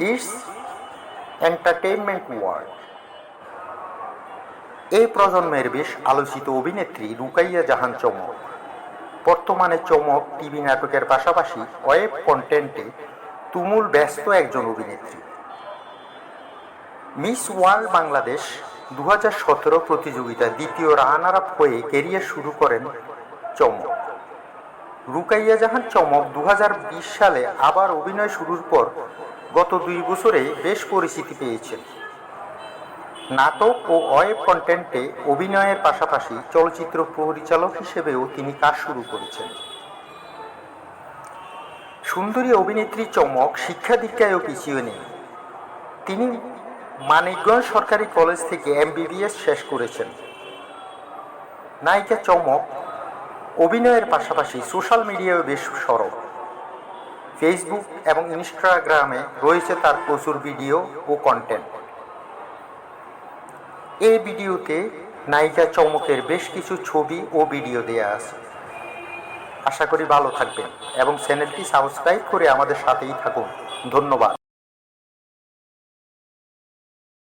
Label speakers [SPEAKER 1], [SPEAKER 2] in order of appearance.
[SPEAKER 1] It's entertainment world এই প্রজন্মের বেশ আলোচিত অভিনেত্রী রুকাইয়া জাহান চমক। বর্তমানে চমক টিভি নাটকের পাশাপাশি ওয়েব কন্টেন্টে তুমুল ব্যস্ত একজন অভিনেত্রী। মিস ওয়ার্ল্ড বাংলাদেশ দু হাজার সতেরো প্রতিযোগিতায় দ্বিতীয় রানার আপ হয়ে কেরিয়ার শুরু করেন চমক। রুকাইয়া জাহান চমক দু হাজার বিশ সালে আবার অভিনয় শুরুর পর গত দুই বছরে বেশ পরিচিতি পেয়েছেন। নাটক ও ওয়েব কন্টেন্টে অভিনয়ের পাশাপাশি চলচ্চিত্র পরিচালক হিসেবেও তিনি কাজ শুরু করেছেন। সুন্দরী অভিনেত্রী চমক শিক্ষা দীক্ষায়ও পিছিয়ে নেই। তিনি মানিকগঞ্জ সরকারি কলেজ থেকে এমবিবিএস শেষ করেছেন। নায়িকা চমক অভিনয়ের পাশাপাশি সোশ্যাল মিডিয়ায় বেশ সরব। ফেসবুক এবং ইনস্টাগ্রামে রয়েছে তার প্রচুর ভিডিও ও কন্টেন্ট এই ভিডিওতে নায়িকা চমকের বেশ কিছু ছবি ও ভিডিও দেয়া আছে। আশা করি ভালো থাকবেন এবং চ্যানেলটি সাবস্ক্রাইব করে আমাদের সাথেই থাকুন। ধন্যবাদ।